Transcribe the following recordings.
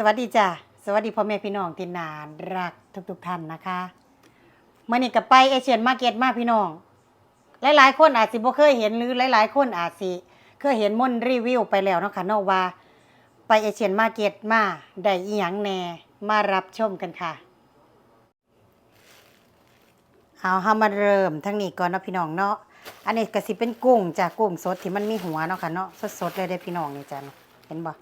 สวัสดีจ้ะสวัสดีพ่อแม่พี่น้องที่นานรักทุกๆท่านนะคะเมื่อนี้กับไปเอเชียนมาเก็ตมาพี่น้อง หลายๆ คนอาจสิบ่เคยเห็นหรือหลาย ๆ คนอาจสิเคยเห็นม่นรีวิวไปแล้วเนาะค่ะเนาะว่า ไปเอเชียนมาเก็ตมาได้อีหยังแหน่มารับชมกันค่ะ เอาเฮามาเริ่มทั้งนี้ก่อนเนาะพี่น้องเนาะอันนี้ก็สิเป็นกุ้งจ้ะกุ้งสดที่มันมีหัวเนาะค่ะเนาะสดๆเลยเด้พี่น้องนี่จ้ะเห็นบ่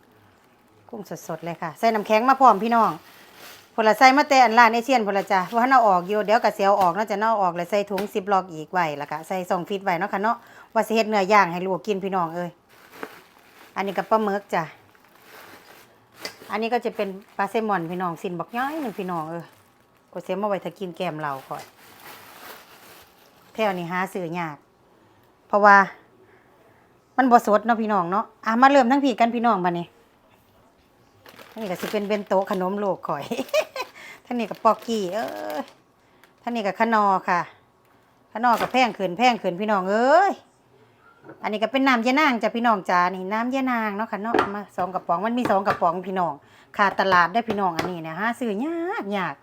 กุ้งสดๆเลยค่ะ ใส่น้ำแข็งมาพร้อมพี่น้องพละใส่มาแต่อันร้านเอเชียนพลจ้ะว่าถ้าเอาออกอยู่เดี๋ยวก็สิเอาออกเนาะจะเนาะเอาออกแล้วใส่ถุงซิปล็อกอีกไว้แล้วก็ใส่ซองฟิตไว้เนาะค่ะเนาะว่าสิเฮ็ดเนื้อย่างให้ลูกกินพี่น้องเอ้ยอันนี้ก็ปลาหมึกจ้ะอันนี้ก็จะเป็นปลาแซลมอนพี่น้องสินบักย้อยหนึ่งพี่น้องเอ้ยก็เสียมาไว้ถ้ากินแกมเราก่อนแถวนี้หาซื้อยาก เพราะว่า มันบ่สดเนาะพี่น้องเนาะอะมาเริ่มทั้งพี่กันพี่น้องบัดนี้ ท่างนี้ก็สิเป็นเบนโตะขนมโลกข่อยท่างนี้ก็ปอกกี้ เอ้ยท่างนี้ก็ขนอค่ะ ขนอกับแพงขืนแพงขืนพี่น้องเอ้ย อันนี้ก็เป็นน้ำยะนางจ้ะพี่น้องจ้านี่น้ำยะนางเนาะค่ะเนาะเอามาสองกระป๋องมันมีสองกระป๋องพี่น้องขาดตลาดได้พี่น้องอันนี้เนี่ยหาซื้อยากยาก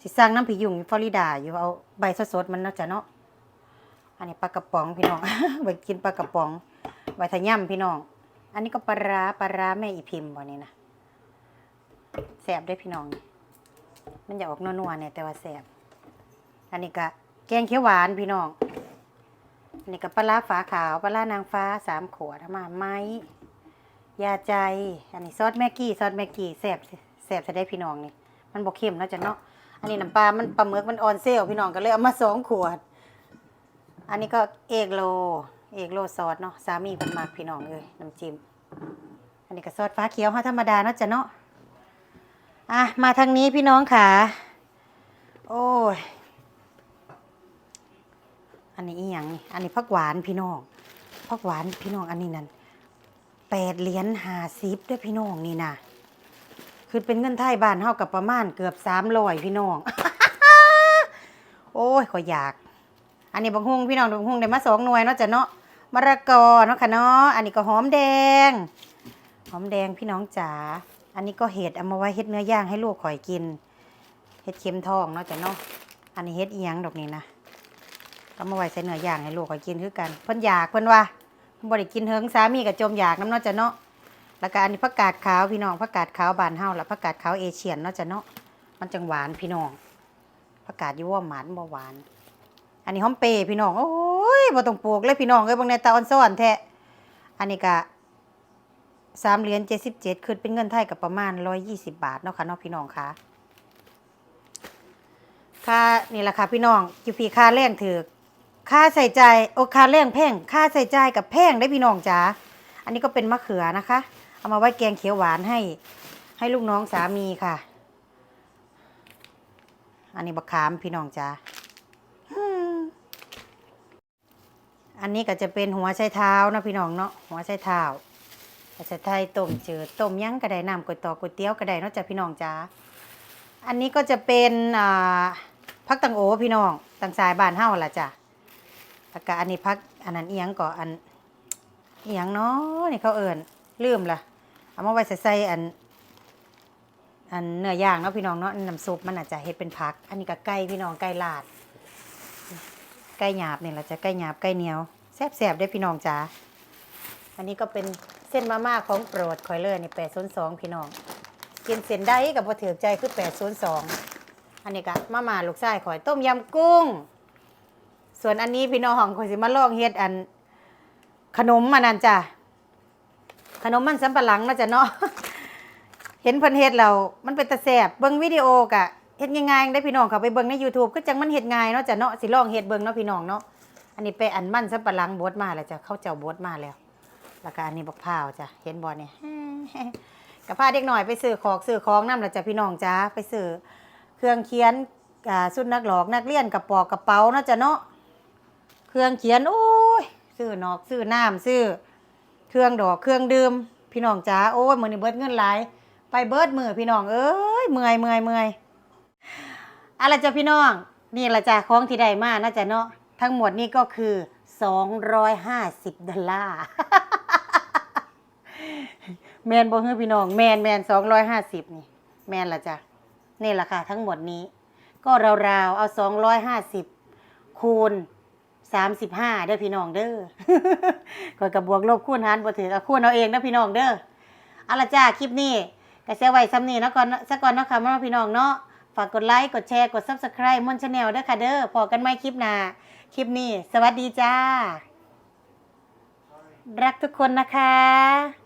สิสั่งน้ำผียุงอยู่ฟลอริดาอยู่เอาใบสดๆมันเนาะจ้ะเนาะอันนี้ปลากระป๋องพี่น้องไว้กินปลากระป๋องไว้ทะย่ำพี่น้อง อันนี้ก็ปลาร้าปลาร้าแม่อีพิมพ์บ่นี่นะ แสบได้พี่น้อง มันจะออกนัวๆเนี่ยแต่ว่าแสบอันนี้ก็แกงเขียวหวานพี่น้องอันนี้ก็ปลาฝาขาวปลานางฟ้าสามขวดมาไม้ยาใจ อันนี้ซอสแม็กกี้ซอสแม็กกี้แสบแสบจะได้พี่น้องนี่มันบอกเค็มเนาะจ้ะเนาะอันนี้น้ำปลามันปลาหมึกมันออนเซลพี่น้องก็เลยเอามาสองขวด อันนี้ก็เอกโลเอกโลซอสเนาะสามีเป็นมากพี่น้องเลยน้ำจิ้มอันนี้ก็ซอสฟ้าเขียวห้าธรรมดาเนาะจ้ะเนาะ อะ มาทางนี้พี่น้องค่ะ โอ้ย อันนี้อีหยังอันนี้ผักหวานพี่น้องผักหวานพี่น้องอันนี้นั่นแปดเหรียญหาสิบด้วยพี่น้องนี่นะคือเป็นเงินไทยบ้านเท่ากับประมาณเกือบสามร้อยพี่น้อง โอ้ยขออยาก อันนี้บักฮุงพี่น้องบักฮุงได้มาสองหน่วยเนาะจ้ะเนาะมะระกอเนาะค่ะเนาะอันนี้ก็หอมแดง หอมแดงพี่น้องจ๋า อันนี้ก็เห็ดเอามาไว้เห็ดเนื้อย่างให้ลูกข่อยกิน เห็ดเข็มทองเนาะจ้ะเนาะ อันนี้เห็ดเอียงดอกนี้นะเอามาไว้ใส่เนื้อย่างให้ลูกข่อยกินคือกันเพิ่นอยากเพิ่นว่าบ่ได้กินเฮิงสามีก็จมอยากน้ำเนาะจ้ะเนาะ แล้วก็อันนี้ผักกาดขาวพี่น้องผักกาดขาวบานเฮาและผักกาดขาวเอเชียนเนาะจ้ะเนาะ มันจังหวานพี่น้องผักกาดยู่ว่าหวานบ่หวาน อันนี้หอมเปรย์พี่น้อง โอ้ยบ่ต้องปลูกเลยพี่น้องเอ้ยบางในตาออนซ้อนแท้อันนี้ก็ สามเหรียญเจ็ดสิบเจ็ดคือเป็นเงินไทยกับประมาณร้อยยี่สิบบาทเนาะค่ะเนาะพี่น้องค่ะค่านี่แหละค่ะพี่น้องจิพีค่าแรงถือค่าใส่ใจโอค่าแรงแพงค่าใส่ใจกับแพงได้พี่น้องจ๋าอันนี้ก็เป็นมะเขือนะคะ เอามาไว้แกงเขียวหวานให้ ให้ลูกน้องสามีค่ะ อันนี้บักขามพี่น้องจ๋าอันนี้ก็จะเป็นหัวไชเท้านะพี่น้องเนาะหัวไชเท้า ภาษาไทยต้มจืดต้มยั้งก็ได้น้ำก๋วยตอก๋วยเตี๋ยวก็ได้นาะจ้ะพี่น้องจ้าอันนี้ก็จะเป็นพักตังโอพี่น้องตังสายบานเฮาล่ะจ้ะแล้วก็อันนี้พักอันนั้นเอียงก่ออันเอียงเนาะนี่เขาเอิญลืมละเอามาไว้ใส่ใส่อัน อันเนื้อย่างเนาะพี่น้องเนาะน้ำซุปมันอาจจะเฮ็ดเป็นพัก อันนี้ก็ไก่พี่น้องไก่ลาดไก่หยาบนี่แหละจะไก่หยาบไก่เหนียวแซ่บๆได้พี่น้องจ๋า อันนี้ก็เป็นเส้นมาม่าของโปรดคอยเลยนี่แปดศูนย์สองพี่น้องกินเส้นได้กับพอถือใจคือแปดศูนย์สองอันนี้ก็มาม่าลูกไส้ข่อยต้มยำกุ้ง ส่วนอันนี้พี่น้องข่อยสิมาลองเฮ็ดอัน ขนมมันนั่นจ้ะขนมมันสำปะหลังเนาะจ้ะเนาะเห็นเพิ่นเฮ็ดแล้วมันเป็นตะแซ่บเบิ่งวิดีโอกะเฮ็ดง่ายๆได้พี่น้องเขาไปเบิ่งใน YouTube ก็จังมันเฮ็ดง่ายเนาะจ้ะเนาะสิลองเฮ็ดเบิ่งเนาะพี่น้องเนาะอันนี้ไปอันมันสำปะหลังบดมาแล้วจ้ะเขาเจ้าบดมาแล้ว แล้วก็อันนี้บักพร้าวจ้ะเห็นบ่เนี่ยก็พาเด็กหน่อยไปซื้อของซื้อของน้ำแล้วจ้ะพี่น้องจ้าไปซื้อเครื่องเขียนอ่าสุดนักหลอกนักเรียนกระปอกกระเป๋าเนาะจ้ะเนาะเครื่องเขียนโอ้ยซื้อนอกซื้อน้ำซื้อเครื่องดอกเครื่องดื่มพี่น้องจ้าโอ้ยมือนี้เบิดเงินหลายไปเบิดมือพี่น้องเอ้ยเมื่อยเมื่อยเมื่อยอะไรจ้ะพี่น้อง นี่ละจ้ะของที่ได้มานะจ๊ะเนาะทั้งหมดนี่ก็คือ 250 ดอลลาร์ แมนบ่ฮือพี่น้องแมนแมนสองร้อยห้าสิบนี่ แมนละจ้ะนี่แหละค่ะทั้งหมดนี้ ก็ราวๆเอาสองร้อยห้าสิบคูณสามสิบห้าเด้อพี่น้องเด้อก็กับบวกลบคูณหารบ่ถือคูณเอาเองเด้อพี่น้องเด้อเอาละจ้าคลิปนี้ก็เสียไว้ซ้ำนี้เนาะก่อนซะก่อนเนาะค่ะมาพี่น้องเนาะฝากกดไลค์กดแชร์กด Subscribe มอนชาแนลเด้อค่ะเด้อพอกันใหม่คลิปหน้าคลิปนี้ สวัสดีจ้า รักทุกคนนะคะ